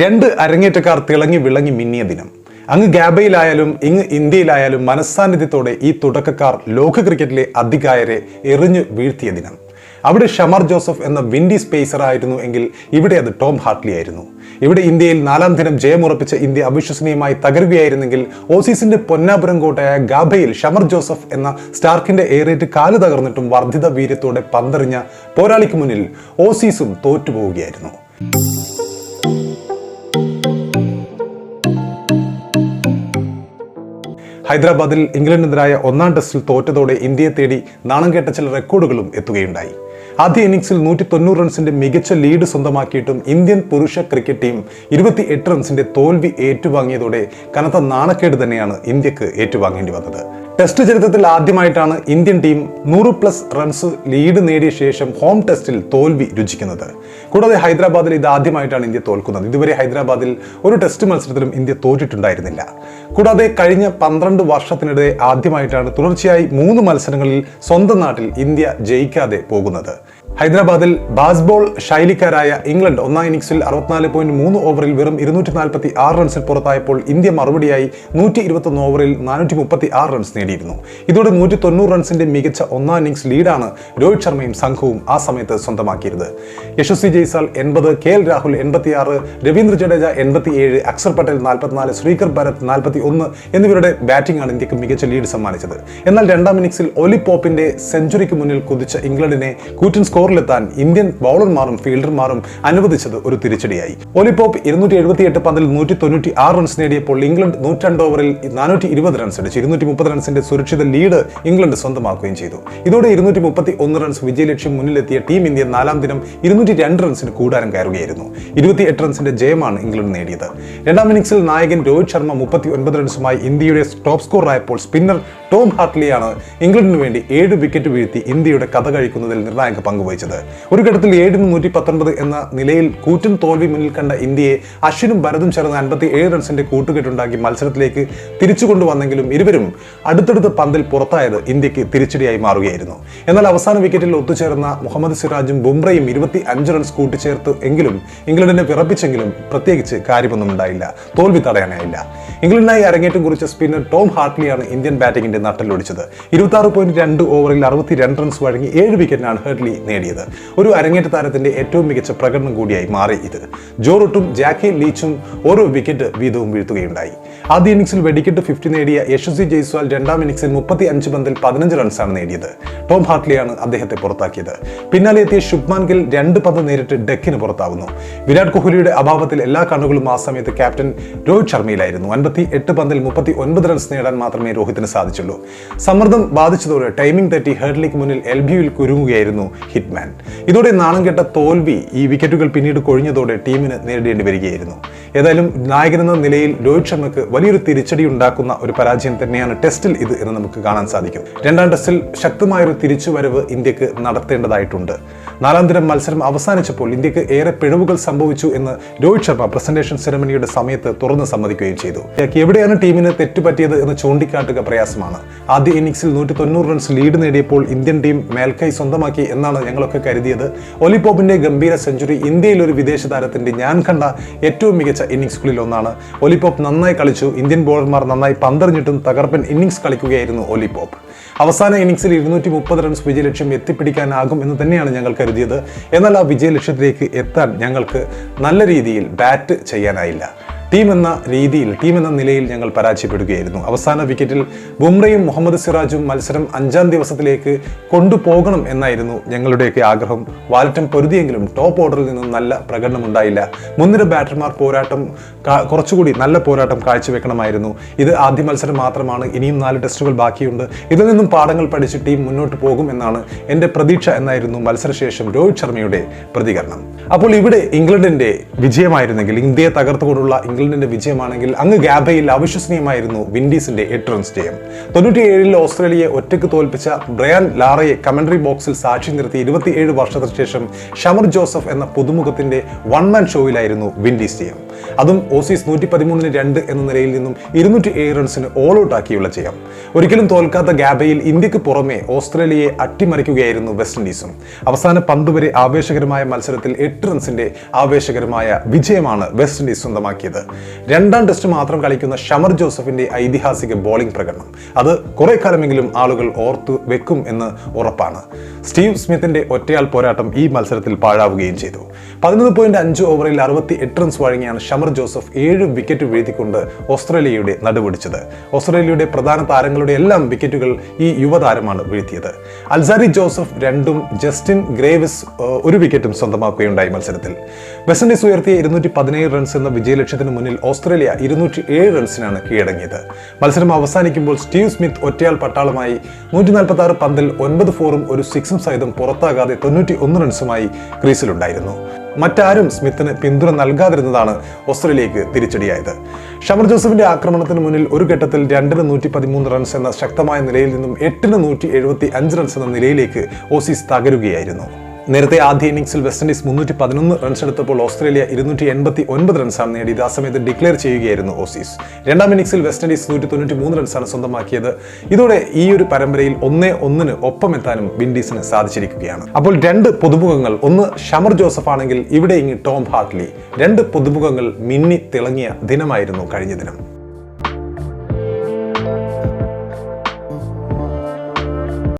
രണ്ട് അരങ്ങേറ്റക്കാർ തിളങ്ങി വിളങ്ങി മിന്നിയ ദിനം. അങ്ങ് ഗാബയിലായാലും ഇങ്ങ് ഇന്ത്യയിലായാലും മനസ്സാന്നിധ്യത്തോടെ ഈ തുടക്കക്കാർ ലോക ക്രിക്കറ്റിലെ അധികായരെ എറിഞ്ഞു വീഴ്ത്തിയ ദിനം. അവിടെ ഷമർ ജോസഫ് എന്ന വിൻഡി സ്പേസർ ആയിരുന്നു എങ്കിൽ ഇവിടെ അത് ടോം ഹാർട്ട്ലി ആയിരുന്നു. ഇവിടെ ഇന്ത്യയിൽ നാലാം ദിനം ജയമുറപ്പിച്ച ഇന്ത്യ അവിശ്വസനീയമായി തകരുകയായിരുന്നെങ്കിൽ ഓസീസിന്റെ പൊന്നാപുരം കോട്ടയായ ഗാബയിൽ ഷമർ ജോസഫ് എന്ന സ്റ്റാർക്കിന്റെ ഏറേറ്റ് കാൽ തകർന്നിട്ടും വർദ്ധിത വീര്യത്തോടെ പന്തെറിഞ്ഞ പോരാളിക്ക് മുന്നിൽ ഓസീസും തോറ്റുപോവുകയായിരുന്നു. ഹൈദരാബാദിൽ ഇംഗ്ലണ്ടിനെതിരായ ഒന്നാം ടെസ്റ്റിൽ തോറ്റതോടെ ഇന്ത്യയെ തേടി നാണം കേട്ട ചില റെക്കോർഡുകളും എത്തുകയുണ്ടായി. ആദ്യ ഇന്നിംഗ്സിൽ നൂറ്റി തൊണ്ണൂറ് റൺസിന്റെ മികച്ച ലീഡ് സ്വന്തമാക്കിയിട്ടും ഇന്ത്യൻ പുരുഷ ക്രിക്കറ്റ് ടീം ഇരുപത്തി എട്ട് റൺസിന്റെ തോൽവി ഏറ്റുവാങ്ങിയതോടെ കനത്ത നാണക്കേട് തന്നെയാണ് ഇന്ത്യയ്ക്ക് ഏറ്റുവാങ്ങേണ്ടി വന്നത്. ടെസ്റ്റ് ചരിത്രത്തിൽ ആദ്യമായിട്ടാണ് ഇന്ത്യൻ ടീം നൂറ് പ്ലസ് റൺസ് ലീഡ് നേടിയ ശേഷം ഹോം ടെസ്റ്റിൽ തോൽവി രുചിക്കുന്നത്. കൂടാതെ ഹൈദരാബാദിൽ ഇത് ആദ്യമായിട്ടാണ് ഇന്ത്യ തോൽക്കുന്നത്. ഇതുവരെ ഹൈദരാബാദിൽ ഒരു ടെസ്റ്റ് മത്സരത്തിലും ഇന്ത്യ തോറ്റിട്ടുണ്ടായിരുന്നില്ല. കൂടാതെ കഴിഞ്ഞ പന്ത്രണ്ട് വർഷത്തിനിടെ ആദ്യമായിട്ടാണ് തുടർച്ചയായി മൂന്ന് മത്സരങ്ങളിൽ സ്വന്തം നാട്ടിൽ ഇന്ത്യ ജയിക്കാതെ പോകുന്നത്. ഹൈദരാബാദിൽ ബാസ്ബോൾ ശൈലിക്കാരായ ഇംഗ്ലണ്ട് ഒന്നാം ഇന്നിംഗ്സിൽ അറുപത്തിനാല് പോയിന്റ് മൂന്ന് ഓവറിൽ വെറും ഇരുന്നൂറ്റി നാൽപ്പത്തി ആറ് റൺസിൽ പുറത്തായപ്പോൾ ഇന്ത്യ മറുപടിയായി നൂറ്റി ഇരുപത്തൊന്ന് ഓവറിൽ നാനൂറ്റി മുപ്പത്തി ആറ് റൺസ് നേടിയിരുന്നു. ഇതോടെ നൂറ്റി തൊണ്ണൂറ് റൺസിന്റെ മികച്ച ഒന്നാം ഇന്നിംഗ്സ് ലീഡാണ് രോഹിത് ശർമ്മയും സംഘവും ആ സമയത്ത് സ്വന്തമാക്കിയത്. യശസ്വി ജയ്സാൽ എൺപത് കെ എൽ രാഹുൽ എൺപത്തിയാറ് രവീന്ദ്ര ജഡേജ എൺപത്തിയേഴ് അക്സർ പട്ടേൽ നാൽപ്പത്തിനാല് ശ്രീകർ ഭരത് നാൽപ്പത്തി ഒന്ന് എന്നിവരുടെ ആണ് ഇന്ത്യയ്ക്ക് മികച്ച ലീഡ് സമ്മാനിച്ചത്. എന്നാൽ രണ്ടാം ഇന്നിംഗ്സിൽ ഒലി പോപ്പിന്റെ സെഞ്ചുറിക്ക് മുന്നിൽ കുതിച്ച ഇംഗ്ലണ്ടിനെ കൂറ്റൻ സ്കോറിലെത്താൻ ഇന്ത്യൻ ബൗളർമാരും ഫീൽഡർമാരും അനുവദിച്ചത് ഒരു തിരിച്ചടിയായി. ഒലിപോപ്പ് ഇരുന്നൂറ്റി എഴുപത്തിയെട്ട് പന്തിൽ നൂറ്റി തൊണ്ണൂറ്റി ആറ് റൺസ് നേടിയപ്പോൾ ഇംഗ്ലണ്ട് നൂറ്റണ്ട് ഓവറിൽ നാനൂറ്റി ഇരുപത് റൺസ് അടിച്ചു. ഇരുന്നൂറ്റി മുപ്പത് റൺസിന്റെ സുരക്ഷിത ലീഡ് ഇംഗ്ലണ്ട് സ്വന്തമാക്കുകയും ചെയ്തു. ഇതോടെ ഇരുന്നൂറ്റി മുപ്പത്തി ഒന്ന് റൺസ് വിജയലക്ഷ്യം മുന്നിലെത്തിയ ടീം ഇന്ത്യ നാലാം ദിനം ഇരുന്നൂറ്റി രണ്ട് റൺസിന് കൂടാരം കയറുകയായിരുന്നു. ഇരുപത്തി എട്ട് റൺസിന്റെ ജയമാണ് ഇംഗ്ലണ്ട് നേടിയത്. രണ്ടാം ഇന്നിംഗ്സിൽ നായകൻ രോഹിത് ശർമ്മ മുപ്പത്തി ഒൻപത് റൺസുമായി ഇന്ത്യയുടെ ടോപ്പ് സ്കോറായപ്പോൾ സ്പിന്നർ ടോം ഹാർട്ട്ലിയാണ് ഇംഗ്ലണ്ടിന് വേണ്ടി ഏഴ് വിക്കറ്റ് വീഴ്ത്തി ഇന്ത്യയുടെ കഥ കഴിക്കുന്നതിൽ നിർണായക പങ്കുവഹിച്ചത്. ഒരു ഘട്ടത്തിൽ ഏഴിന് നൂറ്റി പത്തൊൻപത് എന്ന നിലയിൽ കൂറ്റൻ തോൽവി മുന്നിൽ കണ്ട ഇന്ത്യയെ അശ്വിനും ഭരതും ചേർന്ന് അൻപത്തി ഏഴ് റൺസിന്റെ കൂട്ടുകെട്ടുണ്ടാക്കി മത്സരത്തിലേക്ക് തിരിച്ചു കൊണ്ടുവന്നെങ്കിലും ഇരുവരും അടുത്തടുത്ത പന്തിൽ പുറത്തായത് ഇന്ത്യയ്ക്ക് തിരിച്ചടിയായി മാറുകയായിരുന്നു. എന്നാൽ അവസാന വിക്കറ്റിൽ ഒത്തുചേർന്ന മുഹമ്മദ് സിറാജും ബുംറയും ഇരുപത്തി അഞ്ച് റൺസ് കൂട്ടിച്ചേർത്ത് എങ്കിലും ഇംഗ്ലണ്ടിനെ വിറപ്പിച്ചെങ്കിലും പ്രത്യേകിച്ച് കാര്യമൊന്നും ഉണ്ടായില്ല തോൽവി തടയാനായില്ല. ഇംഗ്ലണ്ടിനായി അരങ്ങേറ്റം കുറിച്ച സ്പിന്നർ ടോം ഹാർട്ട്ലിയാണ് ഇന്ത്യൻ ബാറ്റിംഗിന്റെ നട്ടലൊടിച്ചത് ഇരുപത്തി ആറ് പോയിന്റ് രണ്ട് ഓവറിൽ അറുപത്തി രണ്ട് റൺസ് വഴങ്ങി ഏഴ് വിക്കറ്റിനാണ് ഹെർട്ട്ലി നേടിയത്. ഒരു അരങ്ങേറ്റ താരത്തിന്റെ ഏറ്റവും മികച്ച പ്രകടനം കൂടിയായി മാറി ഇത്. ജോറൂട്ടും ജാക്കി ലീച്ചും ഓരോ വിക്കറ്റ് വീതവും വീഴ്ത്തുകയുണ്ടായി. ആദ്യ ഇന്നിംഗ്സിൽ വെടിക്കെട്ട് ഫിഫ്റ്റി നേടിയ യശസ്വി ജയ്സ്വാൾ രണ്ടാം ഇന്നിംഗ്സിൽ മുപ്പത്തി അഞ്ച് പന്തിൽ പതിനഞ്ച് റൺസാണ് നേടിയത്. ടോം ഹാർട്ട്ലിയാണ് അദ്ദേഹത്തെ പുറത്താക്കിയത്. പിന്നാലെ എത്തിയ ശുഭ്മാൻ ഗിൽ രണ്ട് പന്ത് നേരിട്ട് ഡെക്കിന് പുറത്താവുന്നു. വിരാട് കോഹ്ലിയുടെ അഭാവത്തിൽ എല്ലാ കണ്ണുകളും ആ സമയത്ത് ക്യാപ്റ്റൻ രോഹിത് ശർമ്മയിലായിരുന്നു. അൻപത്തി എട്ട് പന്തിൽ മുപ്പത്തി ഒൻപത് റൺസ് നേടാൻ മാത്രമേ രോഹിത്തിന് സാധിച്ചുള്ളൂ. സമ്മർദ്ദം ബാധിച്ചതോടെ ടൈമിംഗ് തെറ്റി ഹെർഡ്ലിക്ക് മുന്നിൽ എൽ ബിയിൽ കുരുങ്ങുകയായിരുന്നു ഹിറ്റ്മാൻ. ഇതോടെ നാണം കെട്ട തോൽവി ഈ വിക്കറ്റുകൾ പിന്നീട് കൊഴിഞ്ഞതോടെ ടീമിന് നേരിടേണ്ടി വരികയായിരുന്നു. ഏതായാലും നായകനെന്ന നിലയിൽ രോഹിത് ശർമ്മക്ക് വലിയൊരു തിരിച്ചടി ഉണ്ടാക്കുന്ന ഒരു പരാജയം തന്നെയാണ് ടെസ്റ്റിൽ ഇത് എന്ന് നമുക്ക് കാണാൻ സാധിക്കും. രണ്ടാം ടെസ്റ്റിൽ ശക്തമായൊരു തിരിച്ചുവരവ് ഇന്ത്യയ്ക്ക് നടത്തേണ്ടതായിട്ടുണ്ട്. നാലാം ദിനം മത്സരം അവസാനിച്ചപ്പോൾ ഇന്ത്യയ്ക്ക് ഏറെ പിഴവുകൾ സംഭവിച്ചു എന്ന് രോഹിത് ശർമ്മ പ്രസന്റേഷൻ സെറമണിയുടെ സമയത്ത് തുറന്ന് സമ്മതിക്കുകയും ചെയ്തു. എവിടെയാണ് ടീമിന് തെറ്റുപറ്റിയത് എന്ന് ചൂണ്ടിക്കാട്ടുക പ്രയാസമാണ്. ആദ്യ ഇന്നിംഗ്സിൽ നൂറ്റി തൊണ്ണൂറ് റൺസ് ലീഡ് നേടിയപ്പോൾ ഇന്ത്യൻ ടീം മേൽക്കൈ സ്വന്തമാക്കി എന്നാണ് ഞങ്ങളൊക്കെ കരുതിയത് ഒലിപോപ്പിന്റെ ഗംഭീര സെഞ്ചുറി ഇന്ത്യയിൽ ഒരു വിദേശ താരത്തിന്റെ ഞാൻ കണ്ട ഏറ്റവും മികച്ച ഇന്നിംഗ്സുകളിൽ ഒന്നാണ്. ഒലിപോപ്പ് നന്നായി കളിച്ചു. ഇന്ത്യൻ ബോളർമാർ നന്നായി പന്തെറിഞ്ഞിട്ടും തകർപ്പൻ ഇന്നിംഗ്സ് കളിക്കുകയായിരുന്നു ഒലിപോപ്പ്. അവസാന ഇന്നിംഗ്സിൽ ഇരുന്നൂറ്റി മുപ്പത് റൺസ് വിജയലക്ഷ്യം എത്തിപ്പിടിക്കാനാകും എന്ന് തന്നെയാണ് ഞങ്ങൾ കരുതിയത്. എന്നാൽ ആ വിജയലക്ഷ്യത്തിലേക്ക് എത്താൻ ഞങ്ങൾക്ക് നല്ല രീതിയിൽ ബാറ്റ് ചെയ്യാനായില്ല. ടീം എന്ന രീതിയിൽ ടീം എന്ന നിലയിൽ ഞങ്ങൾ പരാജയപ്പെടുകയായിരുന്നു. അവസാന വിക്കറ്റിൽ ബുംറയും മുഹമ്മദ് സിറാജും മത്സരം അഞ്ചാം ദിവസത്തിലേക്ക് കൊണ്ടുപോകണം എന്നായിരുന്നു ഞങ്ങളുടെയൊക്കെ ആഗ്രഹം. വാലറ്റം പൊരുതിയെങ്കിലും ടോപ്പ് ഓർഡറിൽ നിന്നും നല്ല പ്രകടനം ഉണ്ടായില്ല. മുൻനിര ബാറ്റർമാർ പോരാട്ടം കുറച്ചുകൂടി നല്ല പോരാട്ടം കാഴ്ചവെക്കണമായിരുന്നു. ഇത് ആദ്യ മത്സരം മാത്രമാണ് ഇനിയും നാല് ടെസ്റ്റുകൾ ബാക്കിയുണ്ട്. ഇതിൽ നിന്നും പാഠങ്ങൾ പഠിച്ച് ടീം മുന്നോട്ട് പോകും എന്നാണ് എന്റെ പ്രതീക്ഷ എന്നായിരുന്നു മത്സരശേഷം രോഹിത് ശർമ്മയുടെ പ്രതികരണം. അപ്പോൾ ഇവിടെ ഇംഗ്ലണ്ടിന്റെ വിജയമായിരുന്നെങ്കിൽ ഇന്ത്യയെ തകർത്തുകൊണ്ടുള്ള ഇംഗ്ലണ്ടിന്റെ വിജയമാണെങ്കിൽ അങ്ങ് ഗാബയിൽ അവിശ്വസനീയമായിരുന്നു വിൻഡീസിന്റെ എട്ട് റൺസ് ജയം. തൊണ്ണൂറ്റിയേഴിൽ ഓസ്ട്രേലിയയെ ഒറ്റയ്ക്ക് തോൽപ്പിച്ച ബ്രയാൻ ലാറയെ കമന്ററി ബോക്സിൽ സാക്ഷി നിർത്തി ഇരുപത്തിയേഴ് വർഷത്തിന് ശേഷം ഷമർ ജോസഫ് എന്ന പുതുമുഖത്തിന്റെ വൺ മാൻ ഷോയിലായിരുന്നു വിൻഡീസ് ജയം. അതും ഓസീസ് നൂറ്റി പതിമൂന്നിന് രണ്ട് എന്ന നിലയിൽ നിന്നും ഇരുന്നൂറ്റി ഏഴ് റൺസിന് ഓൾ ഔട്ട് ആക്കിയുള്ള ജയം. ഒരിക്കലും തോൽക്കാത്ത ഗാബയിൽ ഇന്ത്യയ്ക്ക് പുറമെ ഓസ്ട്രേലിയയെ അട്ടിമറിക്കുകയായിരുന്നു വെസ്റ്റ് ഇൻഡീസും. അവസാന പന്ത് വരെ ആവേശകരമായ മത്സരത്തിൽ എട്ട് റൺസിന്റെ ആവേശകരമായ വിജയമാണ് വെസ്റ്റ് ഇൻഡീസ് സ്വന്തമാക്കിയത്. രണ്ടാം ടെസ്റ്റ് മാത്രം കളിക്കുന്ന ഷമർ ജോസഫിന്റെ ഐതിഹാസിക ബോളിംഗ് പ്രകടനം. അത് കുറെ കാലമെങ്കിലും ആളുകൾ ഓർത്തു വെക്കും എന്ന് ഉറപ്പാണ്. സ്റ്റീവ് സ്മിത്തിന്റെ ഒറ്റയാൾ പോരാട്ടം ഈ മത്സരത്തിൽ പാഴാവുകയും ചെയ്തു. പതിനൊന്ന് പോയിന്റ് അഞ്ച് ഓവറിൽ അറുപത്തി എട്ട് റൺസ് വഴങ്ങിയാണ് ഷമർ ജോസഫ് ഏഴ് വിക്കറ്റ് വീഴ്ത്തിക്കൊണ്ട് ഓസ്ട്രേലിയയുടെ നടുപിടിച്ചത്. ഓസ്ട്രേലിയയുടെ പ്രധാന താരങ്ങളുടെ എല്ലാം വിക്കറ്റുകൾ ഈ യുവതാരമാണ് വീഴ്ത്തിയത്. അൽസാരി ജോസഫ് രണ്ടും ജസ്റ്റിൻ ഗ്രേവിസ് ഒരു വിക്കറ്റും സ്വന്തമാക്കുകയുണ്ടായി മത്സരത്തിൽ. വെസ്റ്റ് ഇൻഡീസ് ഉയർത്തിയ ഇരുന്നൂറ്റി പതിനേഴ് റൺസ് എന്ന വിജയലക്ഷ്യത്തിന് മുന്നിൽ ഓസ്ട്രേലിയ ഇരുന്നൂറ്റി ഏഴ് റൺസിനാണ് കീഴടങ്ങിയത്. മത്സരം അവസാനിക്കുമ്പോൾ സ്റ്റീവ് സ്മിത്ത് ഒറ്റയാൾ പട്ടാളമായി നൂറ്റി നാൽപ്പത്തി ആറ് പന്തിൽ ഒൻപത് ഫോറും ഒരു സിക്സും സഹിതം പുറത്താകാതെ തൊണ്ണൂറ്റി ഒന്ന് റൺസുമായി ക്രീസിലുണ്ടായിരുന്നു. മറ്റാരും സ്മിത്തിന് പിന്തുണ നൽകാതിരുന്നതാണ് ഓസ്ട്രേലിയക്ക് തിരിച്ചടിയായത്. ഷമർ ജോസഫിന്റെ ആക്രമണത്തിന് മുന്നിൽ ഒരു ഘട്ടത്തിൽ രണ്ടിന് നൂറ്റി പതിമൂന്ന് റൺസ് എന്ന ശക്തമായ നിലയിൽ നിന്നും എട്ടിന് നൂറ്റി എഴുപത്തി അഞ്ച് റൺസ് എന്ന നിലയിലേക്ക് ഓസീസ് തകരുകയായിരുന്നു. നേരത്തെ ആദ്യ ഇന്നിംഗ്സിൽ വെസ്റ്റ് ഇൻഡീസ് മുന്നൂറ്റി പതിനൊന്ന് റൺസ് എടുത്തപ്പോൾ ഓസ്ട്രേലിയ ഇരുന്നൂറ്റി എൺപത്തി ഒൻപത് റൺസാണ് നേടിയത്. ആ സമയത്ത് ഡിക്ലെയർ ചെയ്യുകയായിരുന്നു ഓസീസ്. രണ്ടാം ഇന്നിംഗ്സിൽ വെസ്റ്റ് ഇൻഡീസ് നൂറ്റി തൊണ്ണൂറ്റി മൂന്ന് റൺസാണ് സ്വന്തമാക്കിയത്. ഇതോടെ ഈ ഒരു പരമ്പരയിൽ ഒന്നേ ഒന്നിന് ഒപ്പമെത്താനും വിൻഡീസിന് സാധിച്ചിരിക്കുകയാണ്. അപ്പോൾ രണ്ട് പുതുമുഖങ്ങൾ. ഒന്ന് ഷമർ ജോസഫ് ആണെങ്കിൽ ഇവിടെ ഇങ്ങ് ടോം ഹാർട്ട്ലി. രണ്ട് പുതുമുഖങ്ങൾ മിന്നി തിളങ്ങിയ ദിനമായിരുന്നു കഴിഞ്ഞ ദിനം.